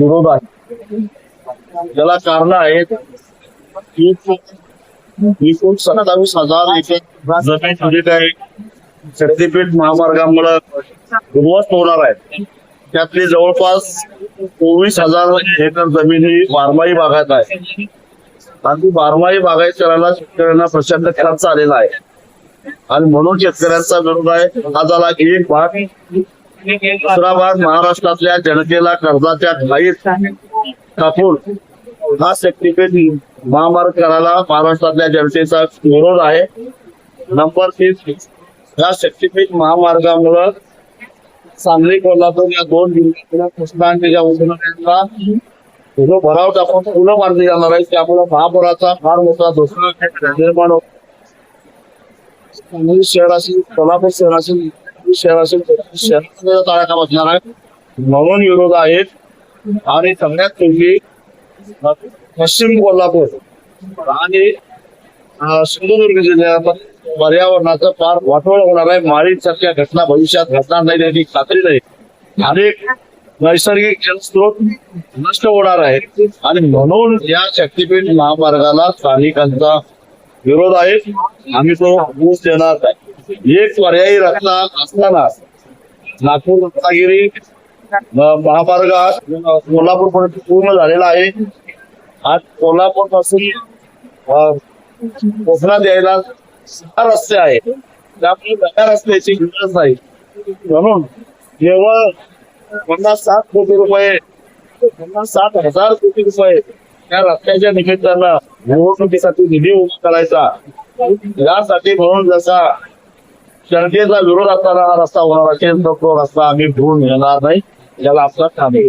विरोध आहे त्याला कारण आहेत सत्तावीस हजार एकर जमीन म्हणजे काय शक्तीपीठ महामार्गामुळे उद्ध्वस्त होणार आहे. त्यातली जवळपास चोवीस हजार एकर जमीन ही बारमाही बागायत आहे. आणि ती बारमाही बागायत करायला शेतकऱ्यांना प्रचंड खर्च आलेला आहे. आणि म्हणून शेतकऱ्यांचा विरोध आहे. हा झाला एक भाग. हैदराबाद भाग महाराष्ट्रातल्या जनतेला कर्जाच्या घाईत टाकून हा शक्तीपीठ महामार्ग करायला महाराष्ट्रातल्या जनतेचा विरोध आहे. नंबर तीन या शक्तीपीठ महामार्गामुळं सांगली कोल्हापूर या दोन जिल्ह्यातल्या कृष्णांच्या आणि जो भराव टाकून पुन्हा मारली जाणार आहे त्यामुळे महापुराचा फार मोठा धोका निर्माण होतो. सांगली शहराशी कोल्हापूर शहराशी शहर असेल आहे म्हणून विरोध आहेत. आणि सगळ्यात पहिली पश्चिम कोल्हापूर आणि सिंधुदुर्ग जिल्ह्यात पर्यावरणाचं फार वाटोळ होणार आहे. माळीसारख्या घटना भविष्यात घडणार नाही याची खात्री नाही. अनेक नैसर्गिक जलस्रोत नष्ट होणार आहेत. आणि म्हणून या शक्तीपीठ महामार्गाला स्थानिकांचा विरोध आहे. आम्ही तो ऊस देणार नाही. एक पर्यायी रस्ता असताना नागपूर रत्नागिरी महामार्ग कोल्हापूर पर्यंत पूर्ण झालेला आहे. आज कोल्हापूरपासून कोकणात यायला सहा रस्ते आहेत. त्यामुळे नव्या रस्त्याची गरज नाही. म्हणून केवळ पन्नास साठ कोटी रुपये पन्नास साठ हजार कोटी रुपये त्या रस्त्याच्या निमित्तानं निवडणुकीसाठी निधी उभा करायचा. यासाठी म्हणून जसा जनतेचा विरोध असताना हा रस्ता होणार असेल तर तो रस्ता आम्ही घेऊन येणार नाही. याला आपला ठाणे